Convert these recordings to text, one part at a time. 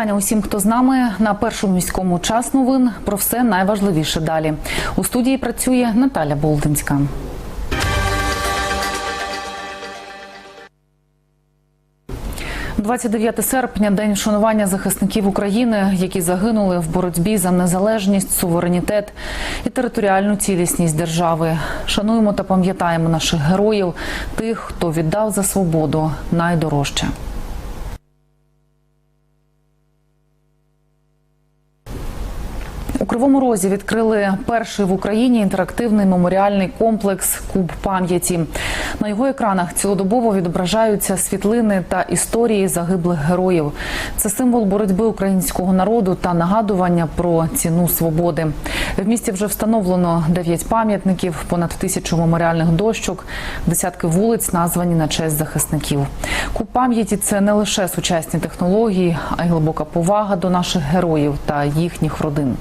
вітання усім, хто з нами на першому міському час новин. Про все найважливіше далі. У студії працює Наталя Болдинська. – 29 серпня день вшанування захисників України, які загинули в боротьбі за незалежність, суверенітет і територіальну цілісність держави. Шануємо та пам'ятаємо наших героїв, тих, хто віддав за свободу найдорожче. Кривому Розі відкрили перший в Україні інтерактивний меморіальний комплекс Куб пам'яті. На його екранах цілодобово відображаються світлини та історії загиблих героїв. Це символ боротьби українського народу та нагадування про ціну свободи. В місті вже встановлено 9 пам'ятників, понад тисячу меморіальних дощок, десятки вулиць названі на честь захисників. Куб пам'яті це не лише сучасні технології, а й глибока повага до наших героїв та їхніх родин.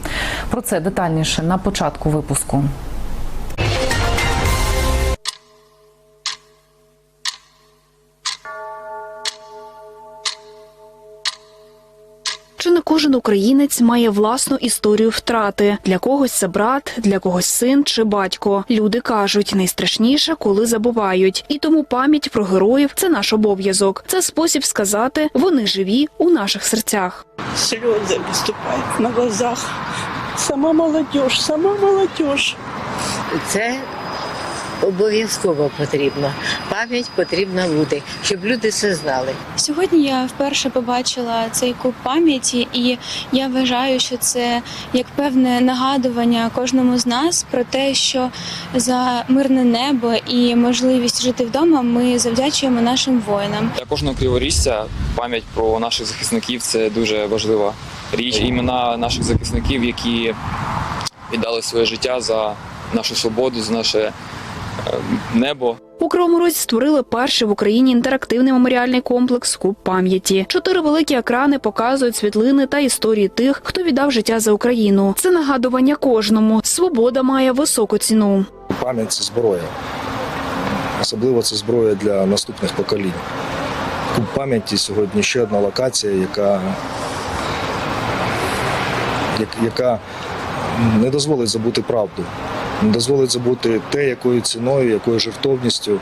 Про це детальніше на початку випуску. Чи не кожен українець має власну історію втрати? Для когось це брат, для когось син чи батько. Люди кажуть, найстрашніше, коли забувають. І тому пам'ять про героїв це наш обов'язок. Це спосіб сказати, вони живі у наших серцях. слезы выступают на глазах. Сама молодежь, сама молодежь. Це обов'язково потрібно. Пам'ять потрібна бути, щоб люди це знали. Сьогодні я вперше побачила цей куб пам'яті, і я вважаю, що це як певне нагадування кожному з нас про те, що за мирне небо і можливість жити вдома ми завдячуємо нашим воїнам. Для кожного криворіжця пам'ять про наших захисників це дуже важлива річ. Імена наших захисників, які віддали своє життя за нашу свободу, за наше небо. У Кривому Розі створили перший в Україні інтерактивний меморіальний комплекс Куб пам'яті. Чотири великі екрани показують світлини та історії тих, хто віддав життя за Україну. Це нагадування кожному. Свобода має високу ціну. Пам'ять це зброя. Особливо це зброя для наступних поколінь. Куб пам'яті сьогодні ще одна локація, яка, яка не дозволить забути правду, дозволить забути те, якою ціною, якою жертовністю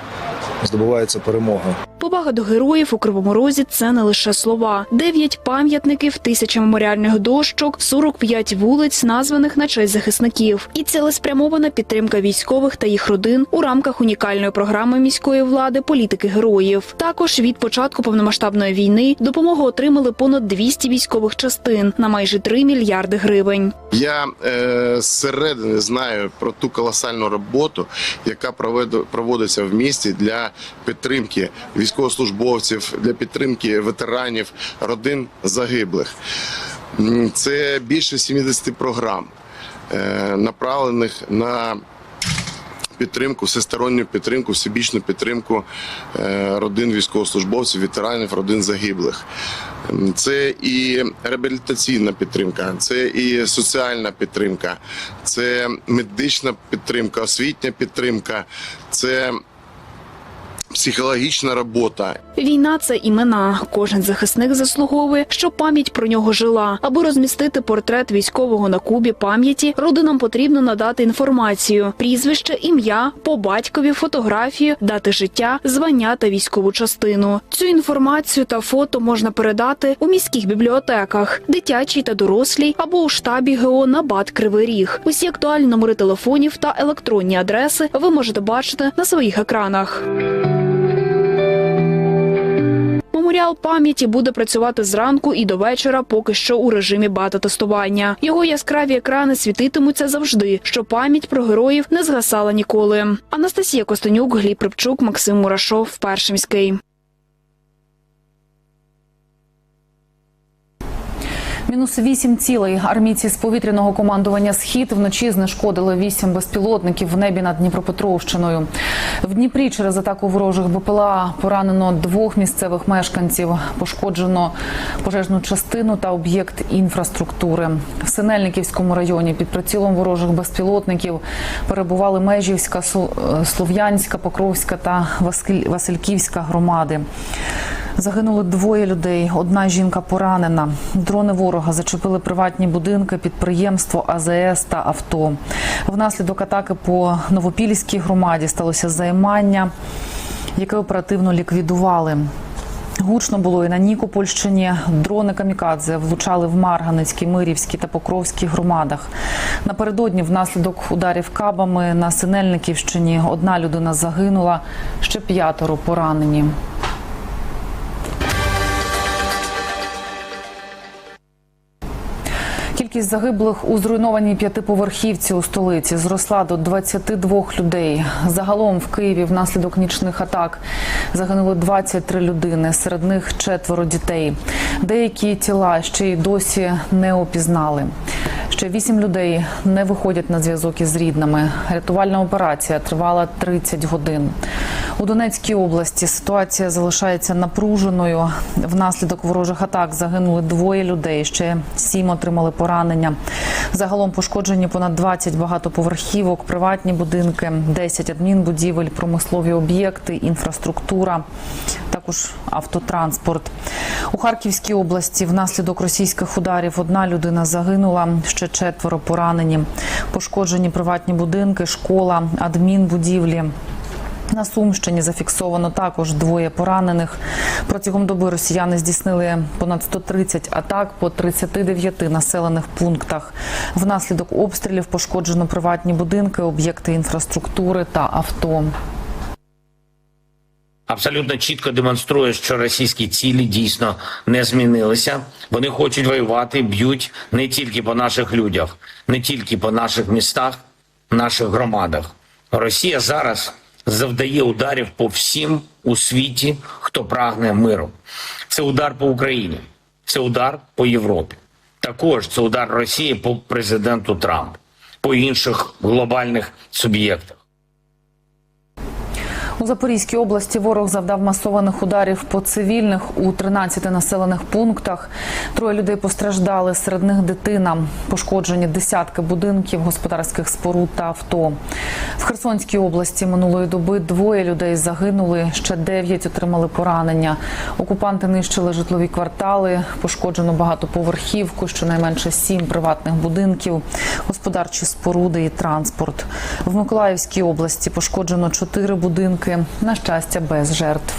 здобувається перемога. Повага до героїв у Кривому Розі це не лише слова. Дев'ять пам'ятників, тисяча меморіальних дощок, 45 вулиць, названих на честь захисників. І цілеспрямована підтримка військових та їх родин у рамках унікальної програми міської влади політики героїв. Також від початку повномасштабної війни допомогу отримали понад 200 військових частин на майже 3 мільярди гривень. Я е, зсередини знаю про ту колосальну роботу, яка проводиться в місті для підтримки військовослужбовців, для підтримки ветеранів, родин загиблих. Це більше 70 програм, е, направлених на підтримку, всесторонню підтримку, всебічну підтримку е, родин військовослужбовців, ветеранів, родин загиблих. Це і реабілітаційна підтримка, це і соціальна підтримка, це медична підтримка, освітня підтримка, це психологічна робота. Війна це імена. Кожен захисник заслуговує, щоб пам'ять про нього жила. Аби розмістити портрет військового на кубі пам'яті, родинам потрібно надати інформацію: прізвище, ім'я, по батькові, фотографію, дати життя, звання та військову частину. Цю інформацію та фото можна передати у міських бібліотеках, дитячій та дорослій або у штабі ГО на БАТ Кривий Ріг. Усі актуальні номери телефонів та електронні адреси ви можете бачити на своїх екранах. Меморіал пам'яті буде працювати зранку і до вечора, поки що у режимі бета-тестування. Його яскраві екрани світитимуться завжди, що пам'ять про героїв не згасала ніколи. Анастасія Костенюк, Гліб Рибчук, Максим Мурашов, Перший Мінус вісім цілей. Армійці з повітряного командування Схід вночі знешкодили вісім безпілотників в небі над Дніпропетровщиною. В Дніпрі через атаку ворожих БПЛА поранено двох місцевих мешканців. Пошкоджено пожежну частину та об'єкт інфраструктури. В Синельниківському районі під прицілом ворожих безпілотників перебували Межівська, е, Слов'янська, Покровська та Васильківська громади. Загинули двоє людей. Одна жінка поранена. Дрони ворога зачепили приватні будинки, підприємство, АЗС та авто. Внаслідок атаки по Новопільській громаді сталося займання, яке оперативно ліквідували. Гучно було і на Нікопольщині. Дрони камікадзе влучали в Марганецькій, Мирівській та Покровській громадах. Напередодні внаслідок ударів кабами на Синельниківщині одна людина загинула, ще п'ятеро поранені. Кількість загиблих у зруйнованій п'ятиповерхівці у столиці зросла до 22 людей. Загалом в Києві внаслідок нічних атак загинули 23 людини, серед них четверо дітей. Деякі тіла ще й досі не опізнали. Ще вісім людей не виходять на зв'язок із рідними. Рятувальна операція тривала 30 годин. У Донецькій області ситуація залишається напруженою. Внаслідок ворожих атак загинули двоє людей. Ще сім отримали поранення. Загалом пошкоджені понад 20 багатоповерхівок, приватні будинки, 10 адмінбудівель, промислові об'єкти, інфраструктура, також автотранспорт. У Харківській області внаслідок російських ударів одна людина загинула, ще четверо поранені. Пошкоджені приватні будинки, школа, адмінбудівлі. На Сумщині зафіксовано також двоє поранених. Протягом доби росіяни здійснили понад 130 атак по 39 населених пунктах. Внаслідок обстрілів пошкоджено приватні будинки, об'єкти інфраструктури та авто. Абсолютно чітко демонструє, що російські цілі дійсно не змінилися. Вони хочуть воювати, б'ють не тільки по наших людях, не тільки по наших містах, наших громадах. Росія зараз завдає ударів по всім у світі, хто прагне миру. Це удар по Україні, це удар по Європі. Також це удар Росії по президенту Трампу, по інших глобальних суб'єктах. У Запорізькій області ворог завдав масованих ударів по цивільних у 13 населених пунктах. Троє людей постраждали. Серед них дитина. Пошкоджені десятки будинків, господарських споруд та авто. В Херсонській області минулої доби двоє людей загинули. Ще дев'ять отримали поранення. Окупанти нищили житлові квартали, пошкоджено багатоповерхівку, щонайменше сім приватних будинків, господарчі споруди і транспорт. В Миколаївській області пошкоджено чотири будинки. На щастя, без жертв.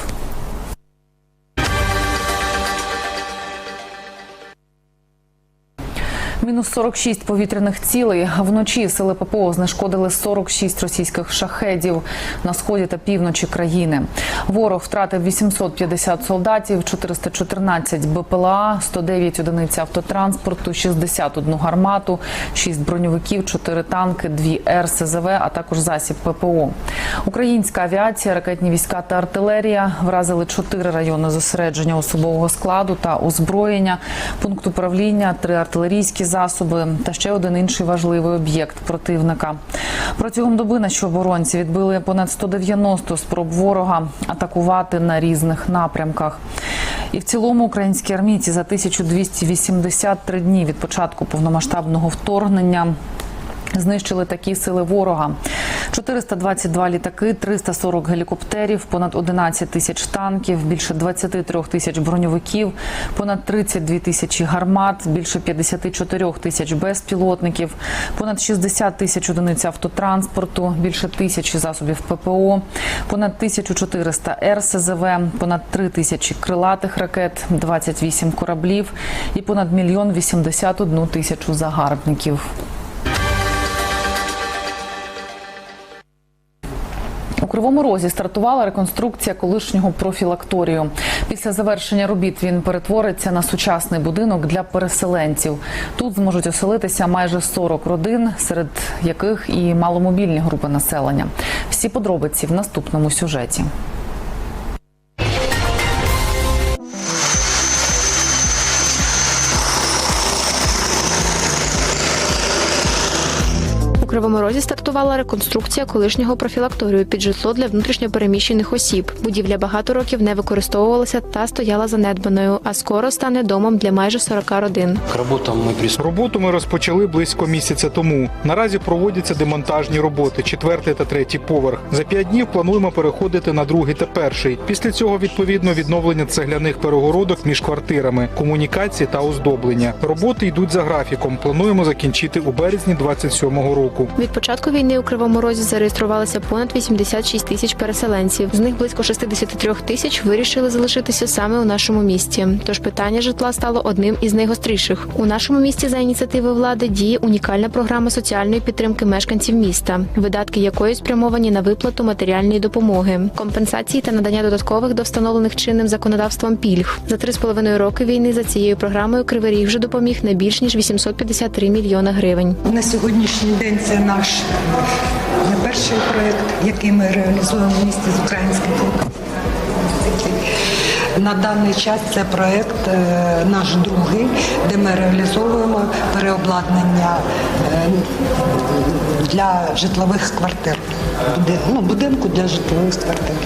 Мінус 46 повітряних цілей. Вночі сили ППО знешкодили 46 російських шахедів на сході та півночі країни. Ворог втратив 850 солдатів, 414 БПЛА, 109 одиниць автотранспорту, 61 гармату, 6 броньовиків, 4 танки, 2 РСЗВ, а також засіб ППО. Українська авіація, ракетні війська та артилерія вразили 4 райони зосередження особового складу та озброєння, пункт управління, 3 артилерійські засоби та ще один інший важливий об'єкт противника. Протягом доби наші оборонці відбили понад 190 спроб ворога атакувати на різних напрямках. І в цілому українські армійці за 1283 дні від початку повномасштабного вторгнення Знищили такі сили ворога: 422 літаки, 340 гелікоптерів, понад 11 тисяч танків, більше 23 тисяч броньовиків, понад 32 тисячі гармат, більше 54 тисяч безпілотників, понад 60 тисяч одиниць автотранспорту, більше тисячі засобів ППО, понад 1400 РСЗВ, понад 3 тисячі крилатих ракет, 28 кораблів і понад мільйон 81 тисячу загарбників. Кривому Розі стартувала реконструкція колишнього профілакторію. Після завершення робіт він перетвориться на сучасний будинок для переселенців. Тут зможуть оселитися майже 40 родин, серед яких і маломобільні групи населення. Всі подробиці в наступному сюжеті. Кривому Розі стартувала реконструкція колишнього профілакторію під житло для внутрішньопереміщених осіб. Будівля багато років не використовувалася та стояла занедбаною, а скоро стане домом для майже 40 родин. Роботу ми розпочали близько місяця тому. Наразі проводяться демонтажні роботи, четвертий та третій поверх. За п'ять днів плануємо переходити на другий та перший. Після цього відповідно відновлення цегляних перегородок між квартирами, комунікації та оздоблення. Роботи йдуть за графіком. Плануємо закінчити у березні 27-го року. Від початку війни у Кривому Розі зареєструвалося понад 86 тисяч переселенців. З них близько 63 тисяч вирішили залишитися саме у нашому місті. Тож питання житла стало одним із найгостріших. У нашому місті за ініціативи влади діє унікальна програма соціальної підтримки мешканців міста, видатки якої спрямовані на виплату матеріальної допомоги, компенсації та надання додаткових до встановлених чинним законодавством пільг. За три з половиною роки війни за цією програмою Кривий Ріг вже допоміг на більш ніж 853 мільйона гривень. На сьогоднішній день це наш не перший проєкт, який ми реалізуємо в місті з українським фондом. На даний час це проєкт е, наш другий, де ми реалізовуємо переобладнання е, для житлових квартир. Ну, будинку для житлових квартир.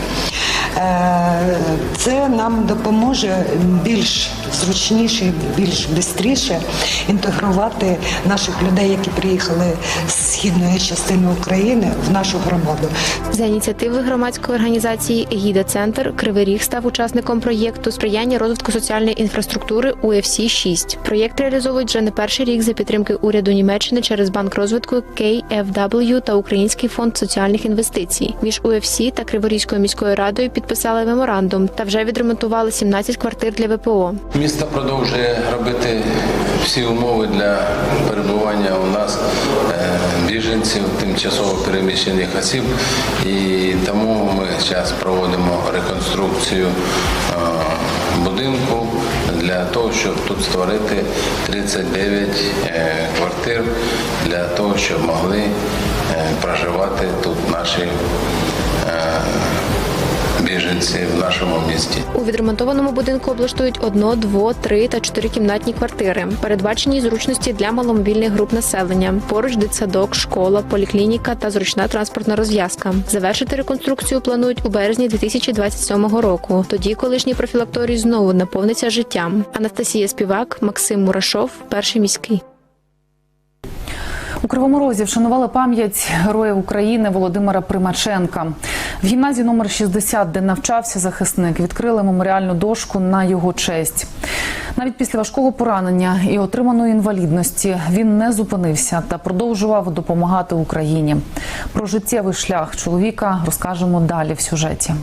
Е, Це нам допоможе більш зручніше, більш швидше інтегрувати наших людей, які приїхали з східної частини України в нашу громаду. За ініціативи громадської організації Егіда Центр Кривий Ріг став учасником проєкту сприяння розвитку соціальної інфраструктури UFC 6 Проєкт реалізовують вже не перший рік за підтримки уряду Німеччини через банк розвитку KFW та Український фонд соціальних інвестицій. Між UFC та Криворізькою міською радою підписали меморандум та вже відремонтували 17 квартир для ВПО. Місто продовжує робити всі умови для перебування у нас е, біженців, тимчасово переміщених осіб, і тому ми зараз проводимо реконструкцію е, будинку для того, щоб тут створити 39 е, квартир для того, щоб могли проживати тут наші біженці в нашому місті. У відремонтованому будинку облаштують одно, дво, три та чотирикімнатні квартири. Передбачені зручності для маломобільних груп населення. Поруч дитсадок, школа, поліклініка та зручна транспортна розв'язка. Завершити реконструкцію планують у березні 2027 року. Тоді колишній профілакторій знову наповниться життям. Анастасія Співак, Максим Мурашов, перший міський. У Кривому Розі вшанували пам'ять героя України Володимира Примаченка. В гімназії номер 60, де навчався захисник, відкрили меморіальну дошку на його честь. Навіть після важкого поранення і отриманої інвалідності він не зупинився та продовжував допомагати Україні. Про життєвий шлях чоловіка розкажемо далі в сюжеті.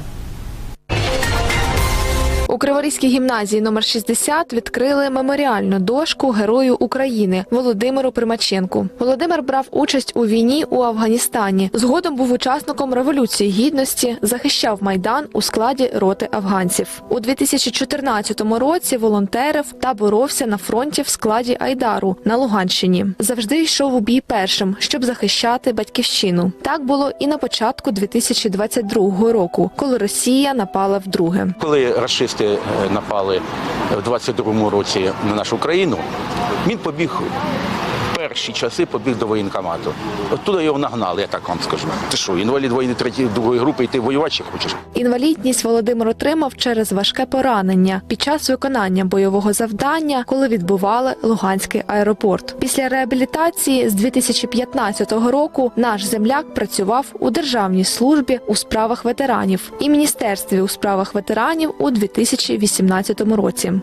У Криворізькій гімназії номер 60 відкрили меморіальну дошку Герою України Володимиру Примаченку. Володимир брав участь у війні у Афганістані. Згодом був учасником революції гідності, захищав майдан у складі роти афганців. У 2014 році волонтерив та боровся на фронті в складі Айдару на Луганщині. Завжди йшов у бій першим, щоб захищати батьківщину. Так було і на початку 2022 року, коли Росія напала вдруге. Коли рашисти е, напали в 22-му році на нашу країну, він побіг перші часи побіг до воєнкомату. Оттуда його нагнали, я так вам скажу. Ти що, інвалід війни третьої другої групи, і ти воювати хочеш? Інвалідність Володимир отримав через важке поранення під час виконання бойового завдання, коли відбували Луганський аеропорт. Після реабілітації з 2015 року наш земляк працював у державній службі у справах ветеранів і міністерстві у справах ветеранів у 2018 році.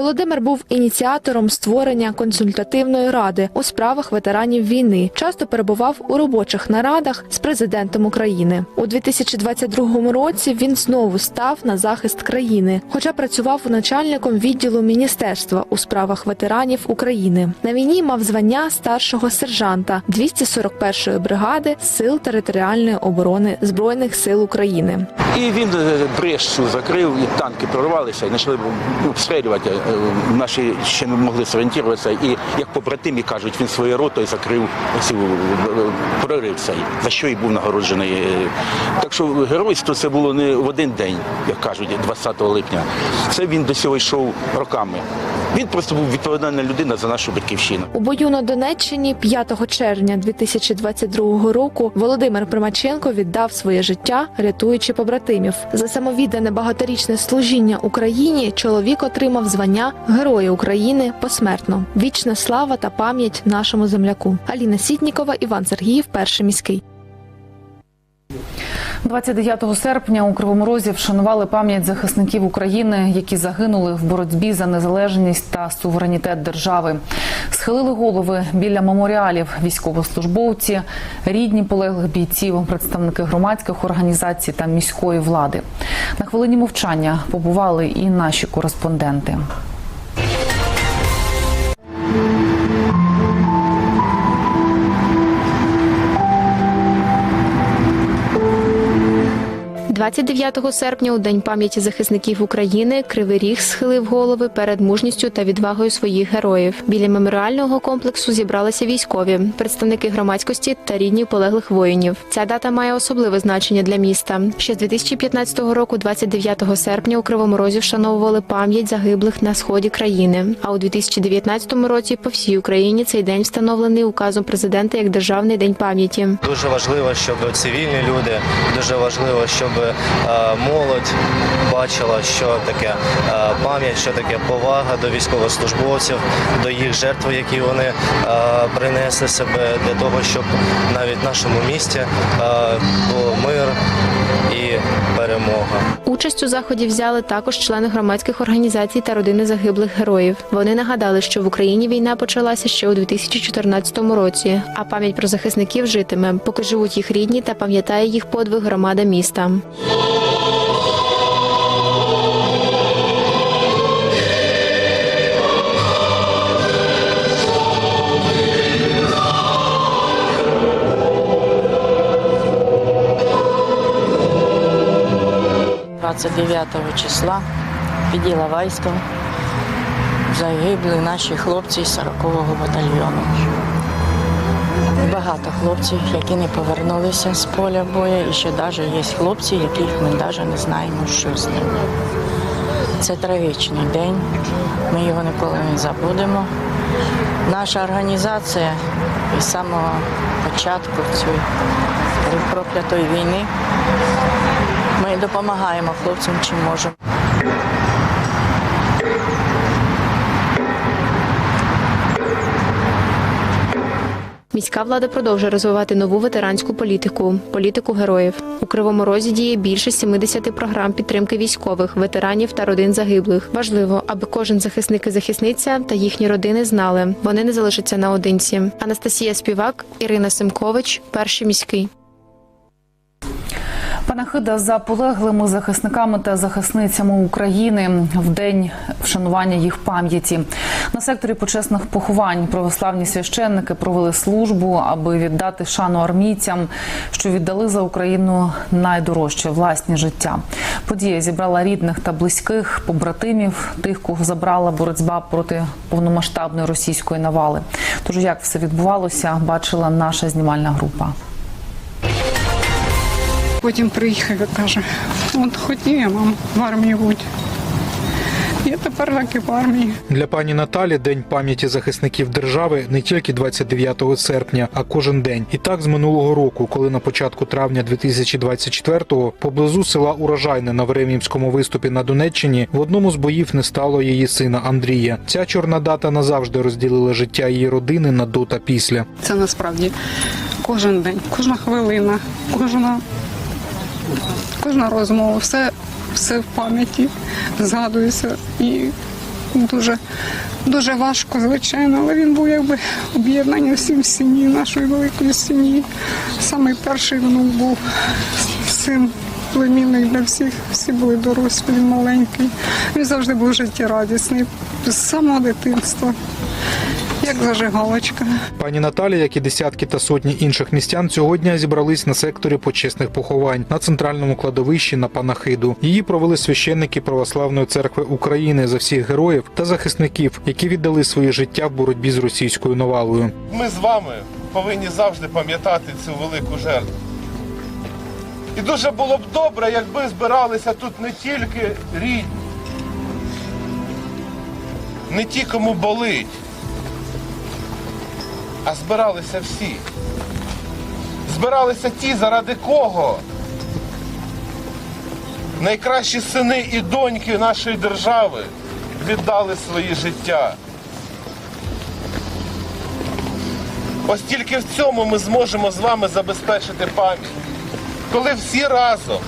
Володимир був ініціатором створення консультативної ради у справах ветеранів війни. Часто перебував у робочих нарадах з президентом України. У 2022 році він знову став на захист країни, хоча працював начальником відділу міністерства у справах ветеранів України. На війні мав звання старшого сержанта 241-ї бригади сил територіальної оборони збройних сил України. І він е, закрив, і танки прорвалися і почали обстрілювати е, наші ще не могли зорієнтуватися. І як побратимі кажуть, він своєю ротою закрив цю прорив цей, за що і був нагороджений. Так що геройство це було не в один день, як кажуть, 20 липня. Це він до цього йшов роками. Він просто був відповідальна людина за нашу батьківщину. У бою на Донеччині 5 червня 2022 року Володимир Примаченко віддав своє життя, рятуючи побратимів. За самовіддане багаторічне служіння Україні чоловік отримав звання Героя України посмертно. Вічна слава та пам'ять нашому земляку. Аліна Сітнікова, Іван Сергіїв, перший міський. 29 серпня у Кривому Розі вшанували пам'ять захисників України, які загинули в боротьбі за незалежність та суверенітет держави. Схилили голови біля меморіалів військовослужбовці, рідні полеглих бійців, представники громадських організацій та міської влади. На хвилині мовчання побували і наші кореспонденти. – 29 серпня, у день пам'яті захисників України, Кривий Ріг схилив голови перед мужністю та відвагою своїх героїв. Біля меморіального комплексу зібралися військові, представники громадськості та рідні полеглих воїнів. Ця дата має особливе значення для міста. Ще з 2015 року, 29 серпня, у Кривому Розі вшановували пам'ять загиблих на сході країни. А у 2019 році по всій Україні цей день встановлений указом президента як державний день пам'яті. Дуже важливо, щоб цивільні люди, дуже важливо, щоб молодь бачила, що таке е, пам'ять, що таке повага до військовослужбовців, до їх жертв, які вони е, принесли себе для того, щоб навіть в нашому місті е, був мир і перемога. Участь у заході взяли також члени громадських організацій та родини загиблих героїв. Вони нагадали, що в Україні війна почалася ще у 2014 році, а пам'ять про захисників житиме, поки живуть їх рідні та пам'ятає їх подвиг громада міста. – 29 числа під Іловайськом загибли наші хлопці з 40-го батальйону. Багато хлопців, які не повернулися з поля бою, і ще навіть є хлопці, яких ми навіть не знаємо, що з ними. Це трагічний день, ми його ніколи не забудемо. Наша організація із самого початку цієї проклятої війни ми допомагаємо хлопцям, чим можемо. Міська влада продовжує розвивати нову ветеранську політику політику героїв. У Кривому Розі діє більше 70 програм підтримки військових, ветеранів та родин загиблих. Важливо, аби кожен захисник і захисниця та їхні родини знали, вони не залишаться наодинці. Анастасія Співак, Ірина Симкович, перший міський. Панахида за полеглими захисниками та захисницями України в день вшанування їх пам'яті. На секторі почесних поховань православні священники провели службу, аби віддати шану армійцям, що віддали за Україну найдорожче власні життя. Подія зібрала рідних та близьких побратимів, тих, кого забрала боротьба проти повномасштабної російської навали. Тож як все відбувалося, бачила наша знімальна група. Потім приїхав і каже, от хотів я мам в армії бути. Я тепер так і в армії. Для пані Наталі День пам'яті захисників держави не тільки 29 серпня, а кожен день. І так з минулого року, коли на початку травня 2024-го поблизу села Урожайне на Вереміївському виступі на Донеччині в одному з боїв не стало її сина Андрія. Ця чорна дата назавжди розділила життя її родини на до та після. Це насправді кожен день, кожна хвилина, кожна, кожна розмова, все, все в пам'яті згадується. І дуже, дуже важко, звичайно, але він був якби об'єднання всім сім'ї, нашої великої сім'ї. Самий перший внук був син. Племінник для всіх, всі були дорослі, він маленький. Він завжди був життєрадісний з самого дитинства. Як зажигалочка. Пані Наталя, як і десятки та сотні інших містян, цього дня зібрались на секторі почесних поховань на центральному кладовищі на панахиду. Її провели священники Православної церкви України за всіх героїв та захисників, які віддали своє життя в боротьбі з російською навалою. Ми з вами повинні завжди пам'ятати цю велику жертву. І дуже було б добре, якби збиралися тут не тільки рідні, не ті, кому болить, а збиралися всі. Збиралися ті, заради кого найкращі сини і доньки нашої держави віддали свої життя. Ось тільки в цьому ми зможемо з вами забезпечити пам'ять. Коли всі разом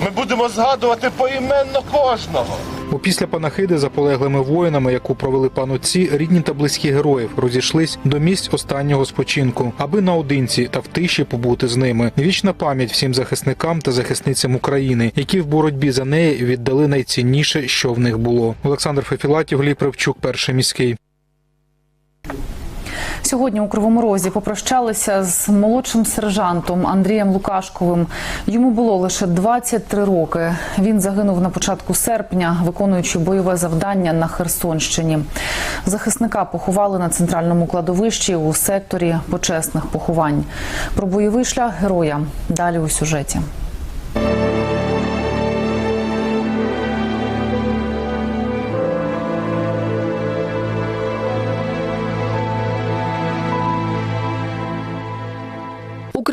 ми будемо згадувати поіменно кожного. Опісля панахиди за полеглими воїнами, яку провели пануці, рідні та близькі героїв розійшлись до місць останнього спочинку, аби наодинці та в тиші побути з ними. Вічна пам'ять всім захисникам та захисницям України, які в боротьбі за неї віддали найцінніше, що в них було. Олександр Фефілатів, Ревчук, перший міський. Сьогодні у Кривому Розі попрощалися з молодшим сержантом Андрієм Лукашковим. Йому було лише 23 роки. Він загинув на початку серпня, виконуючи бойове завдання на Херсонщині. Захисника поховали на центральному кладовищі у секторі почесних поховань. Про бойовий шлях героя далі у сюжеті.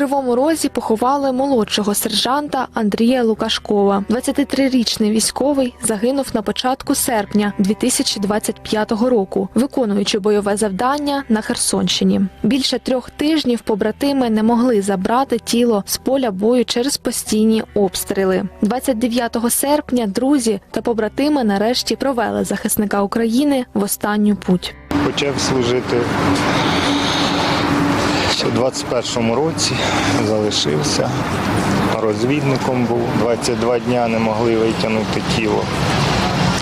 Кривому Розі поховали молодшого сержанта Андрія Лукашкова. 23-річний військовий загинув на початку серпня 2025 року, виконуючи бойове завдання на Херсонщині. Більше трьох тижнів побратими не могли забрати тіло з поля бою через постійні обстріли. 29 серпня друзі та побратими нарешті провели захисника України в останню путь. Почав служити в 21-му році, залишився. Розвідником був. 22 дня не могли витягнути тіло.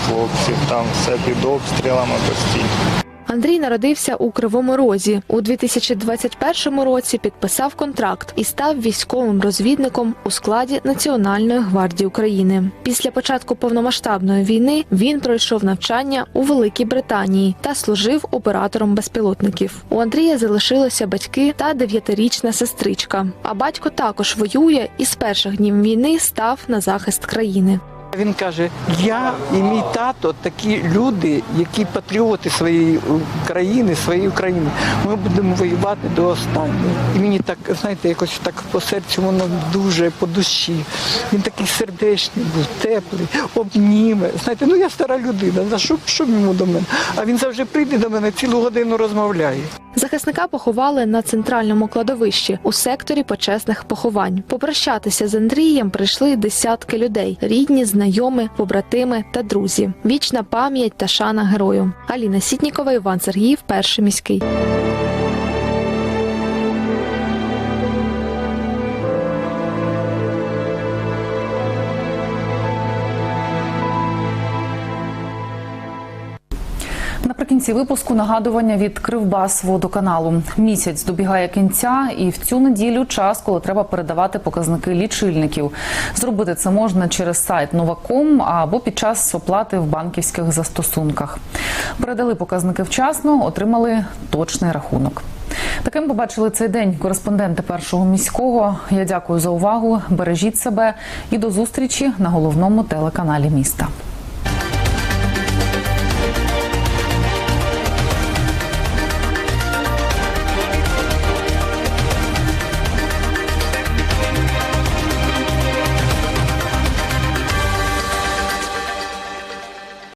Хлопців там все під обстрілами постійно. Андрій народився у Кривому Розі. У 2021 році підписав контракт і став військовим розвідником у складі Національної гвардії України. Після початку повномасштабної війни він пройшов навчання у Великій Британії та служив оператором безпілотників. У Андрія залишилося батьки та дев'ятирічна сестричка. А батько також воює і з перших днів війни став на захист країни. Він каже: я і мій тато такі люди, які патріоти своєї країни, своєї України. Ми будемо воювати до останнього. І мені так, знаєте, якось так по серцю воно дуже по душі. Він такий сердечний був, теплий, обніме. Знаєте, ну я стара людина. За що, що йому до мене? А він завжди прийде до мене цілу годину розмовляє. Захисника поховали на центральному кладовищі у секторі почесних поховань. Попрощатися з Андрієм прийшли десятки людей: рідні, знайомі, побратими та друзі. Вічна пам'ять та шана герою. Аліна Сітнікова, Іван Сергіїв, перший міський. Наприкінці випуску нагадування від Кривбас водоканалу. Місяць добігає кінця, і в цю неділю час, коли треба передавати показники лічильників. Зробити це можна через сайт Новаком або під час оплати в банківських застосунках. Передали показники вчасно, отримали точний рахунок. Таким побачили цей день кореспонденти першого міського. Я дякую за увагу. Бережіть себе і до зустрічі на головному телеканалі міста.